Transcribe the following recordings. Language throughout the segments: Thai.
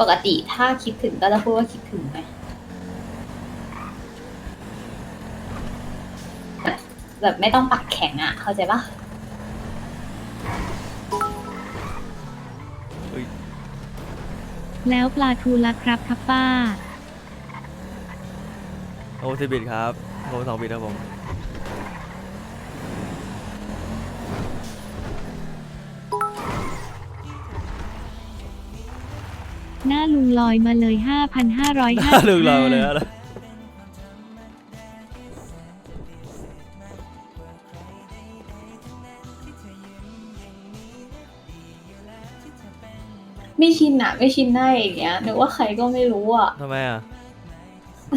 ปกติถ้าคิดถึงก็จะพูดว่าคิดถึงไงแบบแบบไม่ต้องปักแข็งอะ เข้าใจปะแล้วปลาทูละครับครับป้า โอ้สิบิตครับโอ้สองบิตครับผม หน้าลุงลอยมาเลย 5,500ลึกเราเลยนะไม่ชินอะไม่ชินหน้าอย่างเงี้ยนึกว่าใครก็ไม่รู้อะทำไมอะ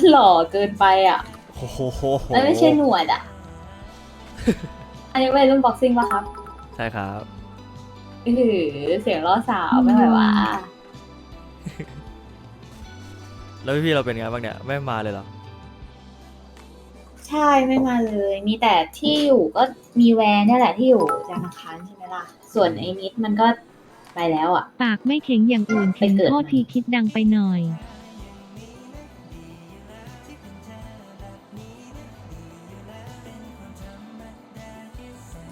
หล่อเกินไปอะโอ้โหแล้วไม่ใช่หนวดอะอันนี้วัยรุ่นบ็อกซิ่งปะครับ ใช่ครับอือเสียงล้อสาวไม่ไหวว่า แล้วพี่ๆเราเป็นไงบ้างเนี่ยไม่มาเลยเหรอใช่ไม่มาเลย มีแต่ที่อยู่ก็มีแวนเนี่ยแหละที่อยู่จันทร์อังคารใช่ไหมล่ะ ส่วนไอ้นิดมันก็ไปแล้วอะ ปากไม่เข็งอย่างอื่นไปถึงเกิด โทษทีคิดดังไปหน่อย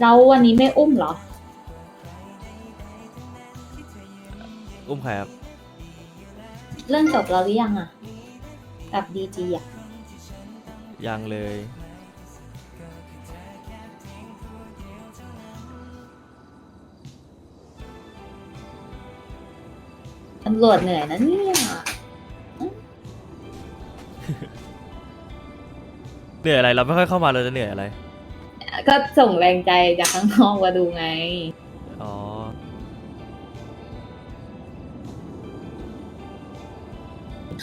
แล้ววันนี้ไม่อุ้มเหรอ อุ้มใครครับเรื่องจบแล้วหรือยังอะ กับดีจีอะยังเลย ตำรวจเหนื่อยนะเนี่ยเหนื่อยอะไรเราไม่ค่อยเข้ามาเราจะเหนื่อยอะไร ก็ส่งแรงใจจากข้างนอกมาดูไง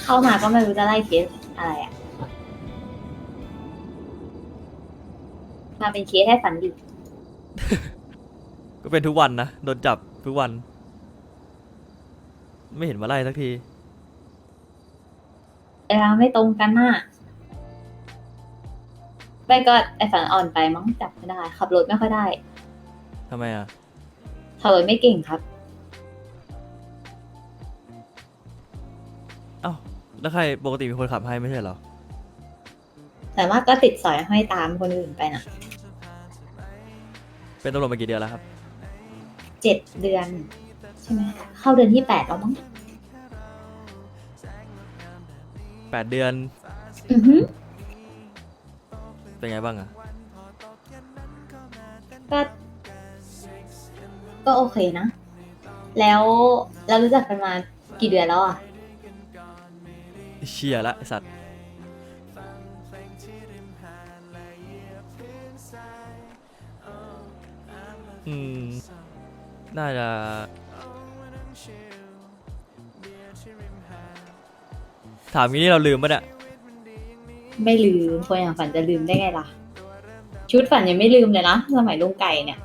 เข้ามาก็ไม่รู้จะไล่เคสอะไรอะมาเป็นเคสให้ฝันดี ก็เป็นทุกวันนะ โดนจับทุกวัน ไม่เห็นมาไล่สักที เวลาไม่ตรงกันน่ะไม่ก็ไอฝันอ่อนไปมั้งจับไม่ได้ ขับรถไม่ค่อยได้ทำไมอะ ขับรถไม่เก่งครับ แล้วใครปกติมีคนขับให้ไม่ใช่เหรอ แต่ว่าก็ติดสอยห้อยตามคนอื่นไปนะเป็นตำรวจมากี่เดือนแล้วครับ เจ็ดเดือน ใช่ไหมเข้าเดือนที่แปดแล้วมั้งแปดเดือน อือหือเป็นไงบ้างอะก็ก็โอเคนะ แล้วเรารู้จักกันมากี่เดือนแล้วอะ เชียละไอสัตว์อืม น่าจะถามงี้นี่เราลืมปะเนี่ยไม่ลืมคนอย่างฝันจะลืมได้ไงล่ะ ชุดฝันยังไม่ลืมเลยนะสมัยลุงไก่เนี่ย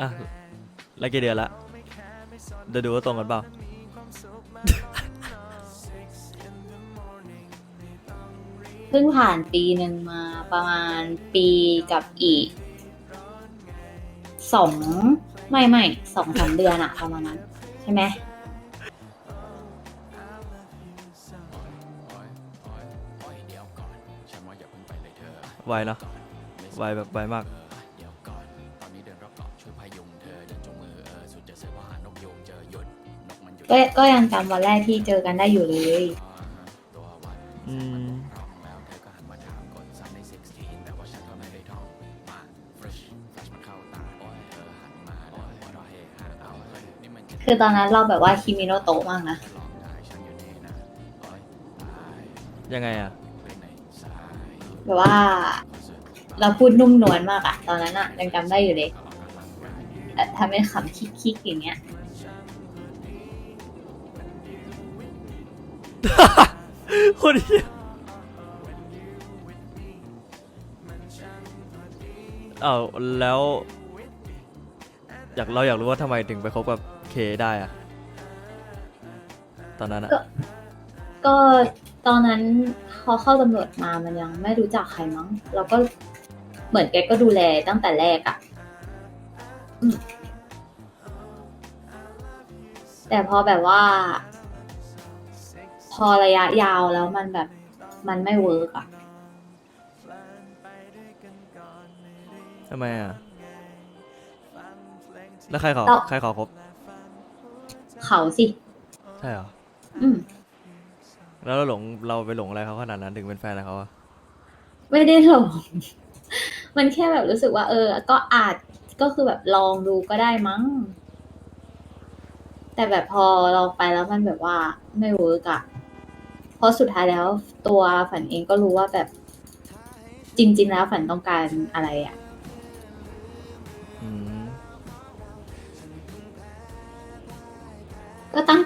อะแล้วกี่เดือนละเดี๋ยวดูว่าตรงกันเปล่า เพิ่งผ่านปีหนึ่งมาประมาณปีกับอีกสองไม่ไม่สองสามเดือนอะประมาณนั้น ใช่ไหมไวเนาะไวแบบไวมากก็ก็ยังจำวันแรกที่เจอกันได้อยู่เลย คือตอนนั้นเราแบบว่าคิมิโนโตะมากนะ ยังไงอะ แบบว่า เราพูดนุ่มนวลมากอะตอนนั้นอะยังจำได้อยู่เลยแต่ทำเป็นขำคิกๆอย่างเงี้ย คนเหี้ยเอาวแล้ว อยากเราอยากรู้ว่าทำไมถึงไปคบกับ เคได้อะตอนนั้นอะก็ ก็ตอนนั้นพอเข้าตำรวจมามันยังไม่รู้จักใครมั้ง เราก็เหมือนแกก็ดูแลตั้งแต่แรกอะอืมแต่พอแบบว่าอระยะยาวแล้วมันแบบมันไม่เวิร์กอะทำไมอะแล้วใครขอใครขอคบ เขาสิ ใช่เหรอ อืม แล้วเราหลงเราไปหลงอะไรเขาขนาดนั้นถึงเป็นแฟนอะไรเขาอะไม่ได้หลง มันแค่แบบรู้สึกว่า เออ ก็อาจก็คือแบบลองดูก็ได้มั้ง แต่แบบพอลองไปแล้วมันแบบว่าไม่เวิร์กอะเพราะสุดท้ายแล้วตัวฝันเองก็รู้ว่าแบบจริง ๆ แล้วฝันต้องการอะไรอะ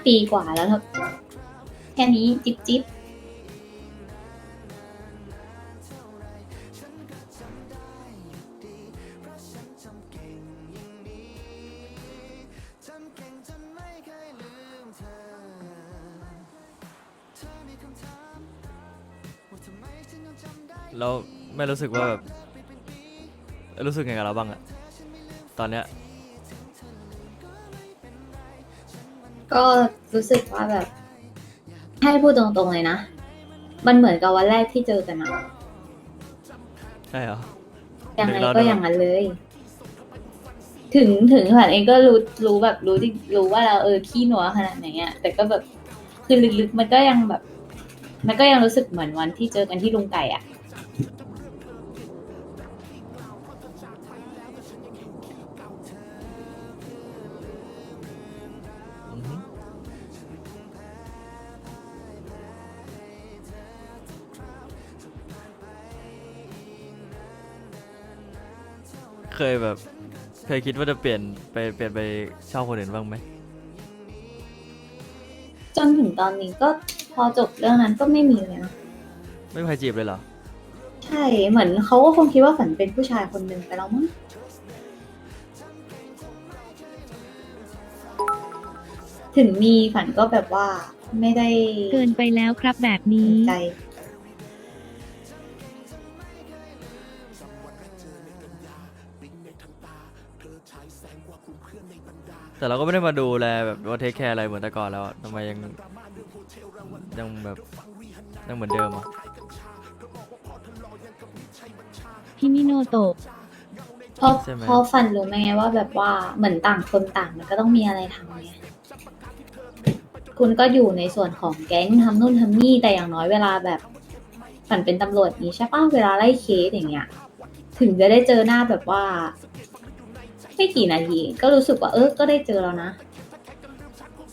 ปีกว่าแล้วครับ แค่นี้จิบจิบแล้วไม่รู้สึกว่าแบบรู้สึกไงกับเราบ้างอะตอนเนี้ยก็ รู้สึกว่าแบบ ให้พูดตรงๆเลยนะ มันเหมือนกับวันแรกที่เจอกันอะใช่เหรอ ยังไงเดี๋ยวเราก็ดูอย่างนั้นเลย ถึงถึงฝันเองก็รู้รู้แบบรู้จริงรู้ว่าเราเออขี้หนัวขนาดไหนอะแต่ก็แบบคือลึกๆมันก็ยังแบบ มันก็ยังรู้สึกเหมือนวันที่เจอกันที่ลุงไก่อะ เคยแบบ เคยคิดว่าจะเปลี่ยนไปเปลี่ยนไปชอบคนอื่นบ้างไหมจนถึงตอนนี้ก็พอจบเรื่องนั้นก็ไม่มีเลยนะไม่มีใครจีบเลยเหรอใช่เหมือนเขาก็คงคิดว่าฝันเป็นผู้ชายคนหนึ่งไปแล้วมั้งถึงมีฝันก็แบบว่าไม่ได้เกินไปแล้วครับแบบนี้ใจ แต่เราก็ไม่ได้มาดูแลแบบว่าเทคแคร์อะไรเหมือนแต่ก่อนแล้วอะทำไมยังยังแบบยังเหมือนเดิมอะฮิมิโนโตะเพราะใช่ไหม เพราะฝันรู้ไหมไงว่าแบบว่าเหมือนต่างคนต่างมันก็ต้องมีอะไรทำไงคุณก็อยู่ในส่วนของแก๊งทำนู่นทำนี่แต่อย่างน้อยเวลาแบบฝันเป็นตำรวจนี้ใช่ป่ะเวลาไล่เคสอย่างเงี้ย ถึงจะได้เจอหน้าแบบว่า ไม่กี่นาที ก็รู้สึกว่าเออก็ได้เจอแล้วนะ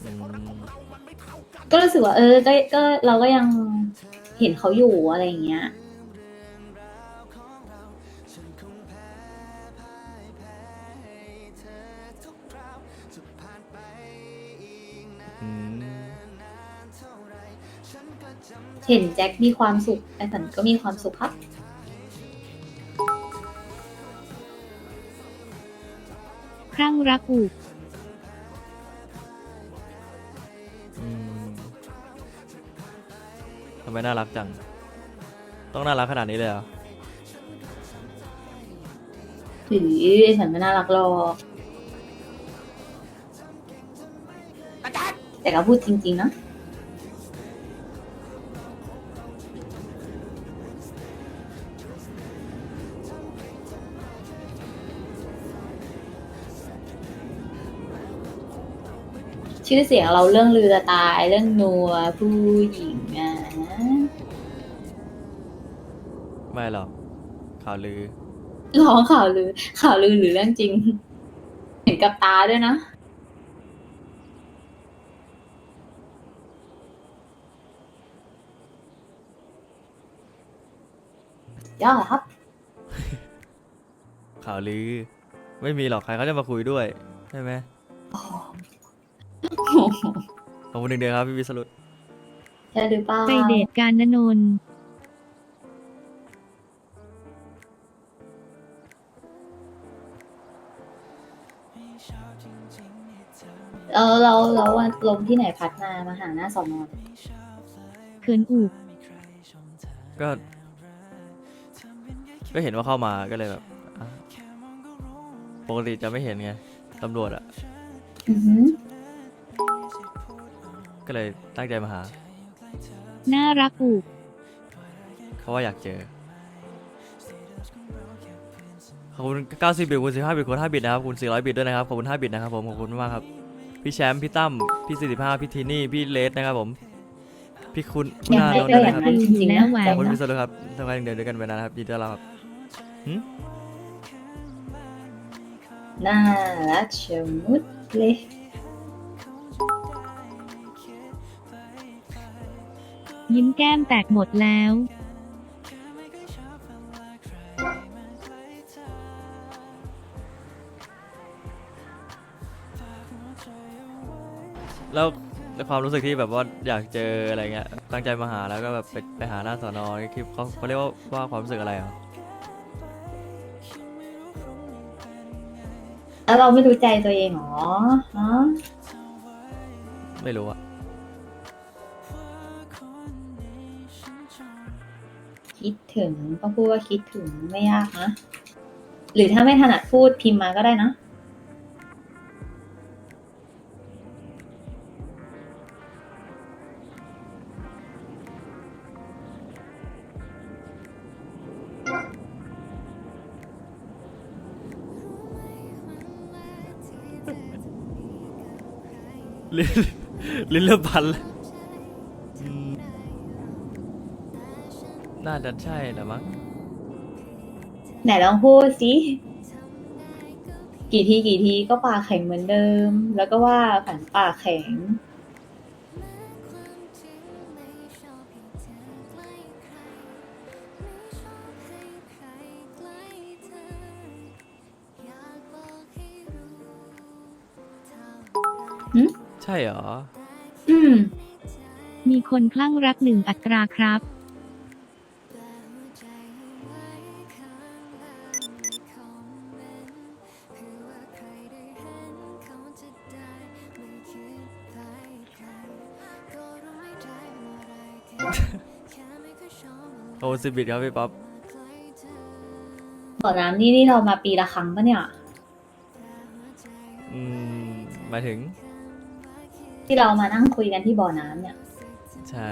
อืมก็รู้สึกว่า เออก็ก็เราก็ยังเห็นเขาอยู่อะไรอย่างเงี้ยอืมเห็นแจ็คมีความสุขไอ้ฝันก็มีความสุขครับ ครั่งรักอุอืมทำไมน่ารักจัง ต้องน่ารักขนาดนี้เลยเหรอ ถือไอ้ฝันไม่น่ารักหรอกแต่ก็พูดจริง ๆ นะ ชื่อเสียงเราเรื่องลือตาย เรื่องนัวผู้หญิงอะไม่หรอกข่าวลือ ร้องข่าวลือ ข่าวลือหรือเรื่องจริง เห็นกับตาด้วยนะ ยอดครับ ข่าวลือ ไม่มีหรอกใครเขาจะมาคุยด้วย ใช่ไหม ขอบคุณหนึ่งเดือนครับพี่วิสรุตใช่หรือเปล่าไปเดทการณนนท์เราเราเราว่าลงที่ไหนพัดมามาหาหน้าสอนอนเขินอุก็ ก็เห็นว่าเข้ามาก็เลยแบบอะปกติจะไม่เห็นไงตำรวจอะอือหือ ก็เลยตั้งใจมาหา น่ารักอุเขาว่าอยากเจอ ขอบคุณ 90 บิตขอบคุณ15 บิตขอบคุณ5บิตนะครับขอบคุณ 400 บิตด้วยนะครับ ขอบคุณ 5 บิตนะครับผม ขอบคุณมากครับ พี่แชมป์ พี่ตั้ม พี่ 45 พี่ทีนี่ พี่เลสนะครับผม พี่คุณอยากนาให้โนนเจอท์อย่านะงครับนั้นจริงๆนะแหวนขอบคุณใจพี่นะสรุครับทำงานเดียวด้วยกันไปนะครับยินดีต้อนรับครับหึน่ารักชะมุดเลย ยิ้มแก้มแตกหมดแล้วแล้วความรู้สึกที่แบบว่าอยากเจออะไรเงี้ยตั้งใจมาหาแล้วก็แบบไปไปหาหน้าสอนอคลิปเขาเขาเรียกว่าว่าความรู้สึกอะไรอะแล้วเราไม่รู้ใจตัวเองเหรอฮะไม่รู้อะ คิดถึงก็พูดว่าคิดถึงไม่ยากนะ หรือถ้าไม่ถนัดพูดพิมพ์มาก็ได้นะ ลิ้นลิ้นเริ่มพันแน่าจะใช่แหละมั้งไหนลองพูดสิกี่ทีกี่ทีก็ปากแข็งเหมือนเดิม แล้วก็ว่าฝันปากแข็ง ใช่เหรอ อืม มีคนคลั่งรักหนึ่งอัตราครับ โอ้สิบบิตครับพี่ป๊อปบ่อน้ำนี่นี่เรามาปีละครั้งปะเนี่ย อืมหมายถึงที่เรามานั่งคุยกันที่บ่อน้ำเนี่ย ใช่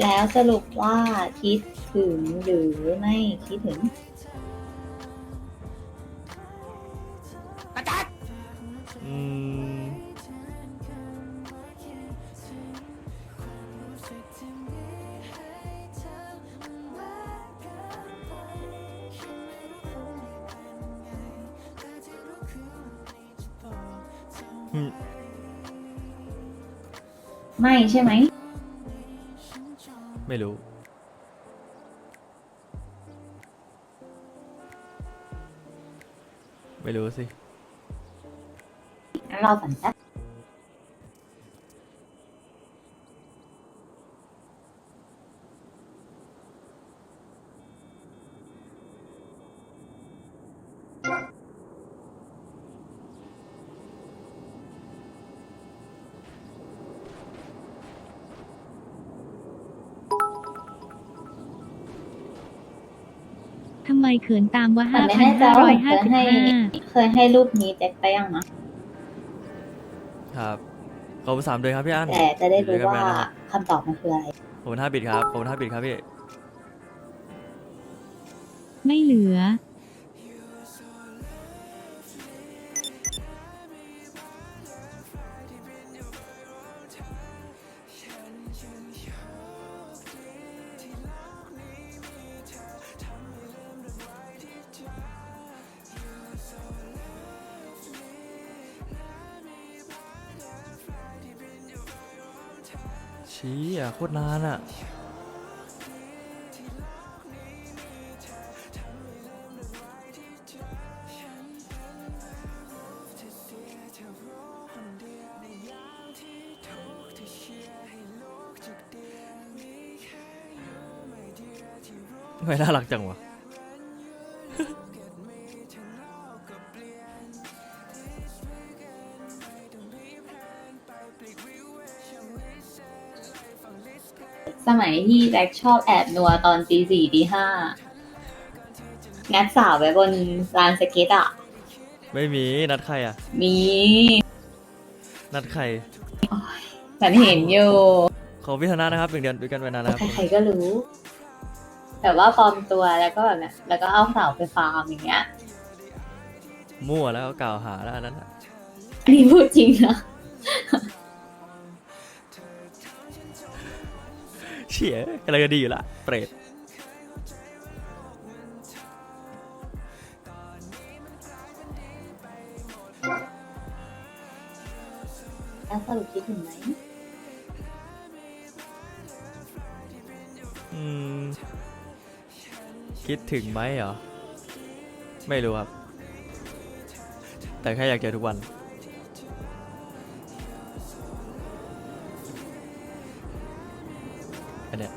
แล้วสรุปว่าคิดถึงหรือไม่คิดถึง อืมอืมไม่ใช่ไหม ไม่รู้ ไม่รู้สิงั้นเราฝันแป๊บ ทำไมเขินตามว่าแต่ไม่แน่ใจว่าผมเคยให้5,555เคยให้รูปนี้แจ็คไปยังนะ ครับขอบคุณสามเดือนครับพี่อันแต่จะได้รู้อยู่ด้วยกันว่าไปนะครับคำตอบมันคืออะไร ขอบคุณห้าบิตครับขอบคุณห้าบิตครับพี่ ไม่เหลือ โคตรนานอะไม่น่ารักจังวะ ยที่แจ็คชอบแอบนัวตอนตีสี่ตีห้างัดสาวไว้บนลานสเก็ตอะ ไม่มีนัดใครอะ มีนัดใครฉันเห็นอยู่ขอพิธนานะครับหนึ่งเดือนด้วยกันไปนานนะครับใครๆก็รู้ แต่ว่าปลอมตัวแล้วก็แบบเนี้ยแล้วก็เอาสาวไปฟาร์มอย่างเงี้ย มั่วแล้วก็กล่าวหาแล้วอันนั้นน่ะอันนี้พูดจริงนะ เฉียกำลังจะดีอยู่ละเปรตแล้วสรุปคิดถึงไหมอืมคิดถึงไหมเหรอ ไม่รู้ครับ แต่แค่อยากเจอทุกวัน อันเนี้ย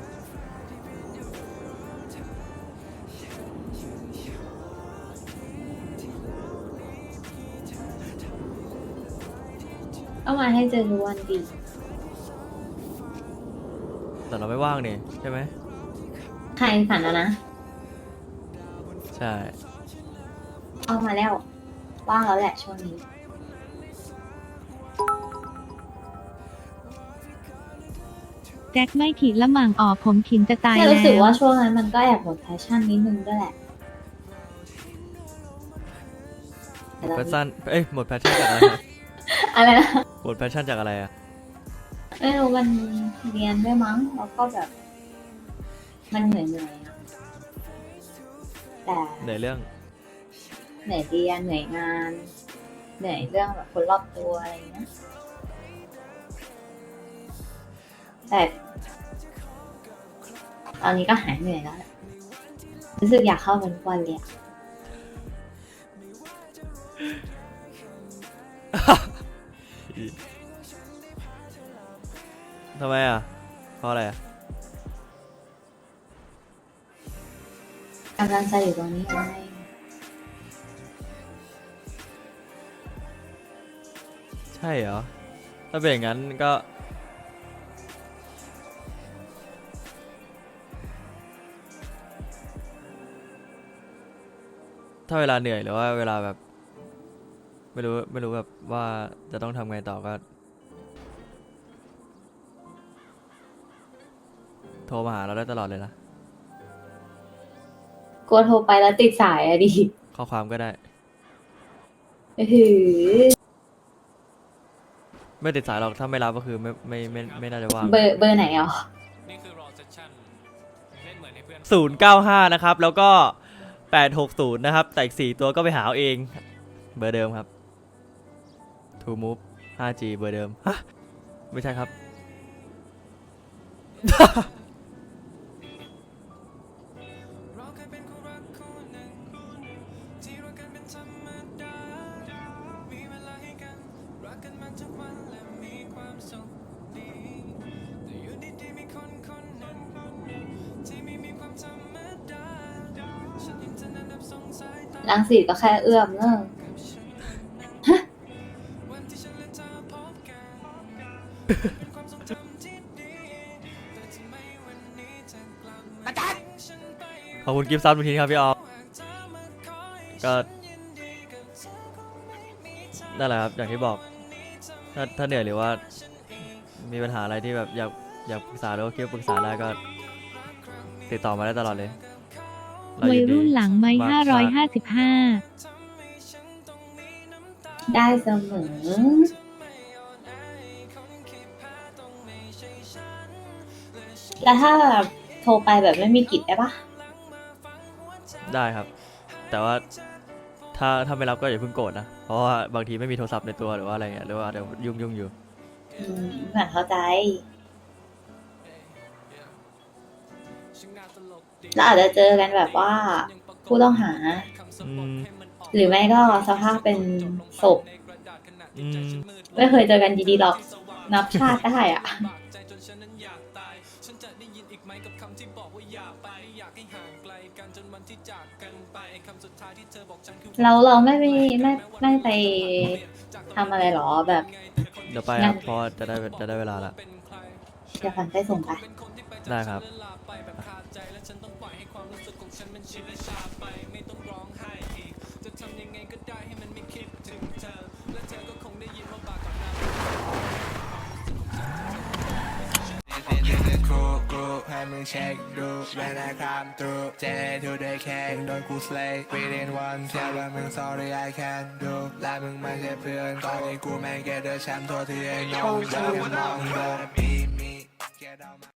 เอามาให้เจอทุกวันดี แต่เราไม่ว่างนี่ใช่ไหมใครฝันแล้วนะ ใช่ เอามาแล้ว ว่างแล้วแหละช่วงนี้ แจ็คไม่ขีดละหมั่งออกผมขินจะตายเนี่ยแล้รู้สึกวว่าช่วงนั้นมันก็แอบหมดแพชชั่นนิดนึงด้วยแหละแต่เราแพชชั่นเอ้ยหมดแพชชั่นจากอะไรครับอะไรนะหมดแพชชั่นจากอะไรอะไม่รู้มันเรียนด้วยมั้งแล้วก็แบบ มันเหนื่อยเหนื่อยๆอะแต่ในเรื่องเหนื่อยเรียนเหนื่อยงาน เหนื่อยเรื่องแบบคนรอบตัวอะไรอย่างเงี้ยแต่ ตอนนี้ก็หายเหนื่อยแล้วแหละรู้สึกอยากเข้าเป็นวันเลยอะทำไมอะ เพราะอะไรอะ กำลังใจอยู่ตรงนี้ไงใช่เหรอ ถ้าเป็นอย่างนั้นก็ ถ้าเวลาเหนื่อยหรือว่าเวลาแบบ ไม่รู้ไม่รู้แบบว่าจะต้องทำไงต่อก็ โทรมาหาเราได้ตลอดเลยนะกลัวโทรไปแล้วติดสายอะดิข้อความก็ได้เออหือไม่ติดสายหรอกถ้าไม่รับก็คือไม่ไม่ไม่ไม่น่าจะว่าง เบอร์เบอร์ไหนอะ นี่คือรอเซสชั่นเล่นเหมือนให้เพื่อนศูนย์เก้าห้านะครับ แล้วก็ แปดหกศูนย์นะครับ แต่อีกสี่ตัวก็ไปหาเอาเอง เบอร์เดิมครับ To Move 5G เบอร์เดิม ฮะ ไม่ใช่ครับ ลังสีก็แค่เอื้อมเนอะกับฉันวันที่ฉันและเธอพบกันเป็นความทรงจำที่ดีแต่ทำไมวันนี้เธอกลับมาทิ้งฉันไปขอบคุณกิฟต์ซับทุกทีครับพี่ออฟก็นั่นแหละครับอย่างที่บอก ถ้าถ้าเหนื่อยหรือว่า มีปัญหาอะไรที่แบบอยากอยากปรึกษาหรือว่าคิดว่าปรึกษาได้ก็ ติดต่อมาได้ตลอดเลยเา วัยนดีรุ่นหลังไม่มกห้าร้อยห้าสิบห้าได้เสมอ แล้วถ้าโทรไปแบบไม่มีกิจได้ปะได้ครับ แต่ว่าถ้าถ้าไม่รับก็อย่าเพิ่งโกรธนะ เพราะว่าบางทีไม่มีโทรศัพท์ในตัวหรือว่าอะไรเงี้ยหรือว่าเดี๋ยวยุ่งยุ่งอยู่ อืมเหมือนเข้าใจ แล้วอาจจะเจอกันแบบว่าผู้ต้องหา อืมหรือไม่ก็สภาพเป็นศพอืมไม่เคยเจอกันดีๆหรอกนับชาติได้อะใจจนฉันนั้นอยากตายฉันจะได้ยินอีกไหมกับคำที่บอกว่าอย่าไปอยากให้ห่างไกลกันจนวันที่จากกันไปคำสุดท้ายที่เธอบอกฉันคือเราเราไม่ไปไม่ไม่ไปทำอะไรหรอแบบเดี๋ยวไปครับเพราะจะได้จะได้เวลาละเดี๋ยวฝันไปส่งไปได้ครับ ชินและชาไปไม่ต้องร้องไห้อีก จะทำยังไงก็ได้ให้มันไม่คิดถึงเธอ และเธอก็คงได้ยินว่าบาก่อนหน้า This is cool cool ให้มึงเช็คดูเวลาคำตูเจทูได้แค่โดนกู slay within one เชื่ว่ามึง sorry I can do และมึงไม่ใช่เพื่อนตอนนี้กูแม่งแกเดอแชมป์โทษที่ไอ้น้องเดินมองโดน be me get out my